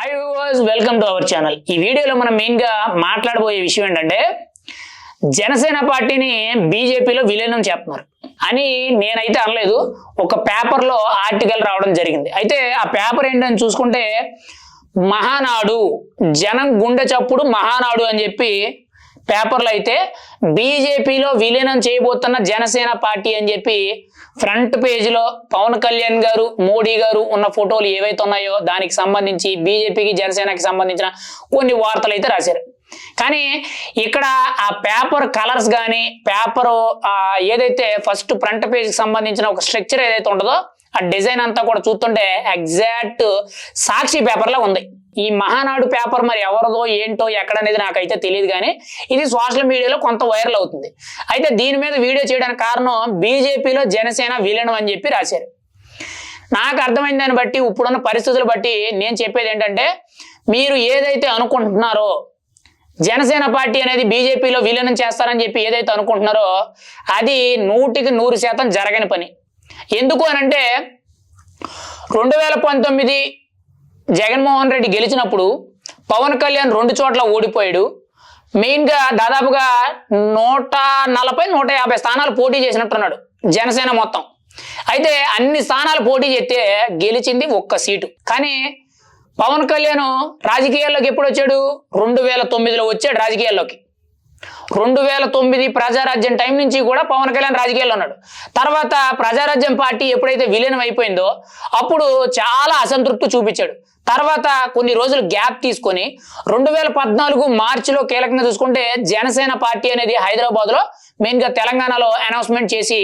Hi viewers welcome to our channel ఈ వీడియోలో మనం మెయిన్గా మాట్లాడబోయే విషయం ఏంటంటే జనసేన పార్టీని బీజేపీలో విలీనం చేస్తున్నారు. అని నేనైతే అనలేదు. ఒక పేపర్లో ఆర్టికల్ రావడం జరిగింది. అయితే ఆ పేపర్ ఏంటని చూసుకుంటే మహానాడు జనం గుండె చప్పుడు మహానాడు అని చెప్పి పేపర్లో అయితే బీజేపీలో విలీనం చేయబోతున్న జనసేన పార్టీ అని చెప్పి ఫ్రంట్ పేజీలో పవన్ కళ్యాణ్ గారు మోడీ గారు ఉన్న ఫోటోలు ఏవైతే ఉన్నాయో దానికి సంబంధించి బీజేపీకి జనసేనకి సంబంధించిన కొన్ని వార్తలు అయితే రాశారు. కానీ ఇక్కడ ఆ పేపర్ కలర్స్ కానీ పేపర్ ఏదైతే ఫస్ట్ ఫ్రంట్ పేజ్కి సంబంధించిన ఒక స్ట్రక్చర్ ఏదైతే ఉంటుందో ఆ డిజైన్ అంతా కూడా చూస్తుంటే ఎగ్జాక్ట్ సాక్షి పేపర్లో ఉంది. ఈ మహానాడు పేపర్ మరి ఎవరిదో ఏంటో ఎక్కడనేది నాకైతే తెలియదు కానీ ఇది సోషల్ మీడియాలో కొంత వైరల్ అవుతుంది. అయితే దీని మీద వీడియో చేయడానికి కారణం బీజేపీలో జనసేన విలీనం అని చెప్పి రాశారు. నాకు అర్థమైన దాన్ని బట్టి ఇప్పుడున్న పరిస్థితులు బట్టి నేను చెప్పేది ఏంటంటే మీరు ఏదైతే అనుకుంటున్నారో జనసేన పార్టీ అనేది బీజేపీలో విలీనం చేస్తారని చెప్పి ఏదైతే అనుకుంటున్నారో అది నూటికి నూరు శాతం జరగని పని. ఎందుకు అనంటే రెండు వేల పంతొమ్మిది జగన్మోహన్ రెడ్డి గెలిచినప్పుడు పవన్ కళ్యాణ్ రెండు చోట్ల ఓడిపోయాడు. మెయిన్గా దాదాపుగా నూట నలభై నూట యాభై స్థానాలు పోటీ చేసినట్టున్నాడు జనసేన మొత్తం. అయితే అన్ని స్థానాలు పోటీ చేస్తే గెలిచింది ఒక్క సీటు. కానీ పవన్ కళ్యాణ్ రాజకీయాల్లోకి ఎప్పుడు వచ్చాడు? రెండు వేల తొమ్మిదిలో వచ్చాడు రాజకీయాల్లోకి. రెండు వేల తొమ్మిది ప్రజారాజ్యం టైం నుంచి కూడా పవన్ కళ్యాణ్ రాజకీయాల్లో ఉన్నాడు. తర్వాత ప్రజారాజ్యం పార్టీ ఎప్పుడైతే విలీనం అయిపోయిందో అప్పుడు చాలా అసంతృప్తి చూపించాడు. తర్వాత కొన్ని రోజులు గ్యాప్ తీసుకొని రెండు వేల పద్నాలుగు మార్చిలో కీలకంగా చూసుకుంటే జనసేన పార్టీ అనేది హైదరాబాద్లో మెయిన్గా తెలంగాణలో అనౌన్స్మెంట్ చేసి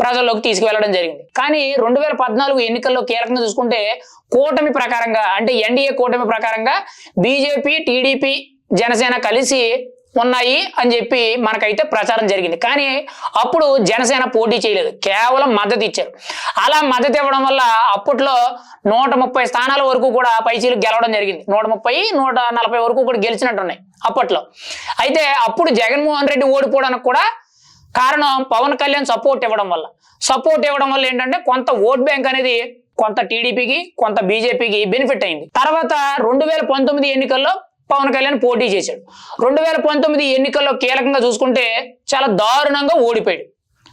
ప్రజల్లోకి తీసుకువెళ్ళడం జరిగింది. కానీ రెండు వేల పద్నాలుగు ఎన్నికల్లో కీలకంగా చూసుకుంటే కూటమి ప్రకారంగా అంటే ఎన్డీఏ కూటమి ప్రకారంగా బీజేపీ టీడీపీ జనసేన కలిసి ఉన్నాయి అని చెప్పి మనకైతే ప్రచారం జరిగింది. కానీ అప్పుడు జనసేన పోటీ చేయలేదు. కేవలం మద్దతు ఇచ్చారు. అలా మద్దతు ఇవ్వడం వల్ల అప్పట్లో నూట ముప్పై స్థానాల వరకు కూడా పైచీలు గెలవడం జరిగింది. నూట ముప్పై నూట నలభై వరకు కూడా గెలిచినట్టున్నాయి అప్పట్లో. అయితే అప్పుడు జగన్మోహన్ రెడ్డి ఓడిపోవడానికి కూడా కారణం పవన్ కళ్యాణ్ సపోర్ట్ ఇవ్వడం వల్ల. సపోర్ట్ ఇవ్వడం వల్ల ఏంటంటే కొంత ఓట్ బ్యాంక్ అనేది కొంత టీడీపీకి కొంత బీజేపీకి బెనిఫిట్ అయింది. తర్వాత రెండు వేల పంతొమ్మిది ఎన్నికల్లో పవన్ కళ్యాణ్ పోటీ చేశాడు. రెండు వేల పంతొమ్మిది ఎన్నికల్లో కీలకంగా చూసుకుంటే చాలా దారుణంగా ఓడిపోయాడు.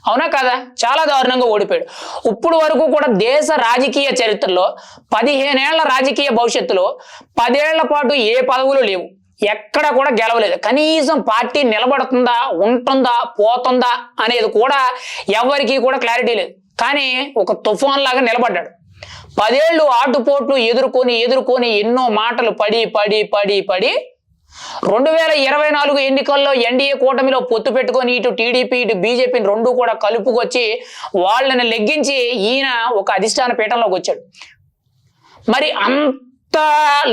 అవునా కదా? చాలా దారుణంగా ఓడిపోయాడు. ఇప్పుడు వరకు కూడా దేశ రాజకీయ చరిత్రలో పదిహేనేళ్ళ రాజకీయ భవిష్యత్తులో పదేళ్ళ పాటు ఏ పదవులు లేవు. ఎక్కడ కూడా గెలవలేదు. కనీసం పార్టీ నిలబడుతుందా ఉంటుందా పోతుందా అనేది కూడా ఎవరికీ కూడా క్లారిటీ లేదు. కానీ ఒక తుఫాన్ లాగా నిలబడ్డాడు. పదేళ్ళు ఆటుపోట్లు ఎదుర్కొని ఎదుర్కొని ఎన్నో మాటలు పడి పడి పడి పడి రెండు వేల ఇరవై నాలుగు ఎన్నికల్లో ఎన్డీఏ కూటమిలో పొత్తు పెట్టుకొని ఇటు టీడీపీ ఇటు బీజేపీని రెండు కూడా కలుపుకొచ్చి వాళ్ళని లెగ్గించి ఈయన ఒక అధిష్టాన పీఠంలోకి వచ్చాడు. మరి అంత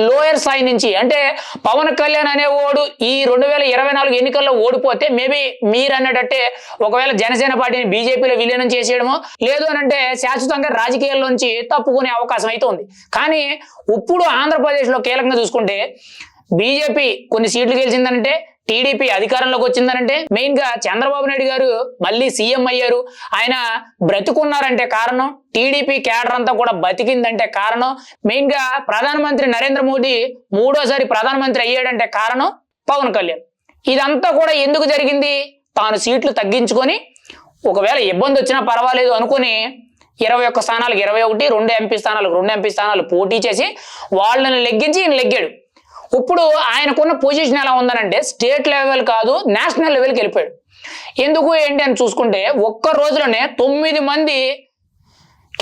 లోయర్ స్థాయి నుంచి అంటే పవన్ కళ్యాణ్ అనేవాడు ఈ రెండు వేల ఇరవై నాలుగు ఎన్నికల్లో ఓడిపోతే మేబీ మీరు అన్నట్టే ఒకవేళ జనసేన పార్టీని బీజేపీలో విలీనం చేసేయడమో లేదు అని అంటే శాశ్వతంగా రాజకీయాల్లోంచి తప్పుకునే అవకాశం అయితే ఉంది. కానీ ఇప్పుడు ఆంధ్రప్రదేశ్లో కీలకంగా చూసుకుంటే బీజేపీ కొన్ని సీట్లు గెలిచిందంటే టీడీపీ అధికారంలోకి వచ్చిందనంటే మెయిన్గా చంద్రబాబు నాయుడు గారు మళ్ళీ సీఎం అయ్యారు. ఆయన బ్రతుకున్నారంటే కారణం టీడీపీ కేడర్ అంతా కూడా బతికిందంటే కారణం మెయిన్గా ప్రధానమంత్రి నరేంద్ర మోడీ మూడోసారి ప్రధానమంత్రి అయ్యాడంటే కారణం పవన్ కళ్యాణ్. ఇదంతా కూడా ఎందుకు జరిగింది? తాను సీట్లు తగ్గించుకొని ఒకవేళ ఇబ్బంది వచ్చినా పర్వాలేదు అనుకుని ఇరవై ఒక్క స్థానాలకు ఇరవై ఒకటి రెండు ఎంపీ స్థానాలకు రెండు ఎంపీ స్థానాలు పోటీ చేసి వాళ్ళని లెగ్గించి ఈయన లెగ్గాడు. ఇప్పుడు ఆయనకున్న పొజిషన్ ఎలా ఉందనంటే స్టేట్ లెవెల్ కాదు నేషనల్ లెవెల్కి వెళ్ళిపోయాడు. ఎందుకు ఏంటి అని చూసుకుంటే ఒక్క రోజులోనే తొమ్మిది మంది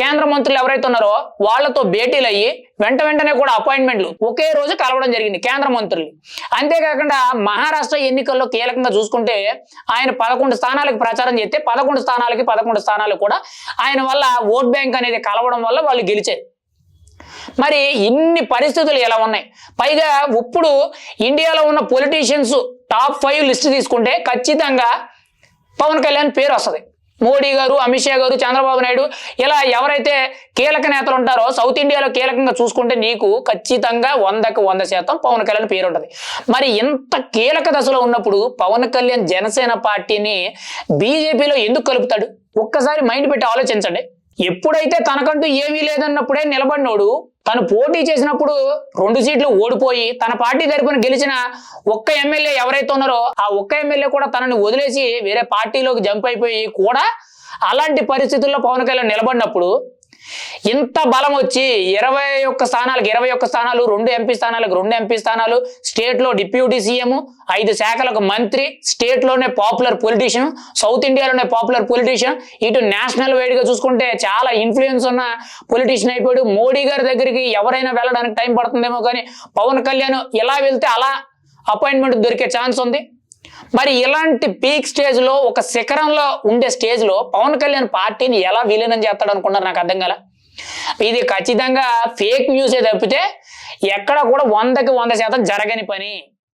కేంద్ర మంత్రులు ఎవరైతే ఉన్నారో వాళ్ళతో భేటీలు అయ్యి వెంట వెంటనే కూడా అపాయింట్మెంట్లు ఒకే రోజు కలవడం జరిగింది కేంద్ర మంత్రులు. అంతేకాకుండా మహారాష్ట్ర ఎన్నికల్లో కీలకంగా చూసుకుంటే ఆయన పదకొండు స్థానాలకు ప్రచారం చేస్తే పదకొండు స్థానాలకి పదకొండు స్థానాలు కూడా ఆయన వల్ల ఓట్ బ్యాంక్ అనేది కలవడం వల్ల వాళ్ళు గెలిచారు. మరి ఇన్ని పరిస్థితులు ఎలా ఉన్నాయి? పైగా ఇప్పుడు ఇండియాలో ఉన్న పొలిటీషియన్స్ టాప్ ఫైవ్ లిస్ట్ తీసుకుంటే ఖచ్చితంగా పవన్ కళ్యాణ్ పేరు వస్తుంది. మోడీ గారు అమిత్ షా గారు చంద్రబాబు నాయుడు ఇలా ఎవరైతే కీలక నేతలు ఉంటారో సౌత్ ఇండియాలో కీలకంగా చూసుకుంటే నీకు ఖచ్చితంగా వందకు వంద శాతం పవన్ కళ్యాణ్ పేరు ఉంటుంది. మరి ఇంత కీలక దశలో ఉన్నప్పుడు పవన్ కళ్యాణ్ జనసేన పార్టీని బీజేపీలో ఎందుకు కలుపుతాడు? ఒక్కసారి మైండ్ పెట్టి ఆలోచించండి. ఎప్పుడైతే తనకంటూ ఏమీ లేదన్నప్పుడే నిలబడినోడు తను పోటీ చేసినప్పుడు రెండు సీట్లు ఓడిపోయి తన పార్టీ తరపున గెలిచిన ఒక్క ఎమ్మెల్యే ఎవరైతే ఉన్నారో ఆ ఒక్క ఎమ్మెల్యే కూడా తనని వదిలేసి వేరే పార్టీలోకి జంప్ అయిపోయి కూడా అలాంటి పరిస్థితుల్లో పవన్ కళ్యాణ్ నిలబడినప్పుడు ఇంత బలం వచ్చి ఇరవై ఒక్క స్థానాలకు ఇరవై ఒక్క స్థానాలు రెండు ఎంపీ స్థానాలకు రెండు ఎంపీ స్థానాలు స్టేట్లో డిప్యూటీ సీఎం ఐదు శాఖలకు మంత్రి స్టేట్లోనే పాపులర్ పొలిటీషియన్ సౌత్ ఇండియాలోనే పాపులర్ పొలిటీషియన్ ఇటు నేషనల్ వైడ్గా చూసుకుంటే చాలా ఇన్ఫ్లుయెన్స్ ఉన్న పొలిటీషియన్ అయిపోయాడు. మోడీ గారి దగ్గరికి ఎవరైనా వెళ్ళడానికి టైం పడుతుందేమో కానీ పవన్ కళ్యాణ్ ఎలా వెళ్తే అలా అపాయింట్మెంట్ దొరికే ఛాన్స్ ఉంది. మరి ఇలాంటి పీక్ స్టేజ్లో ఒక శిఖరంలో ఉండే స్టేజ్లో పవన్ కళ్యాణ్ పార్టీని ఎలా విలీనం చేస్తాడు అనుకున్నారు నాకు అర్థం కదా ఇది ఖచ్చితంగా ఫేక్ న్యూసే తప్పితే ఎక్కడ కూడా వందకి వంద శాతం జరగని పని.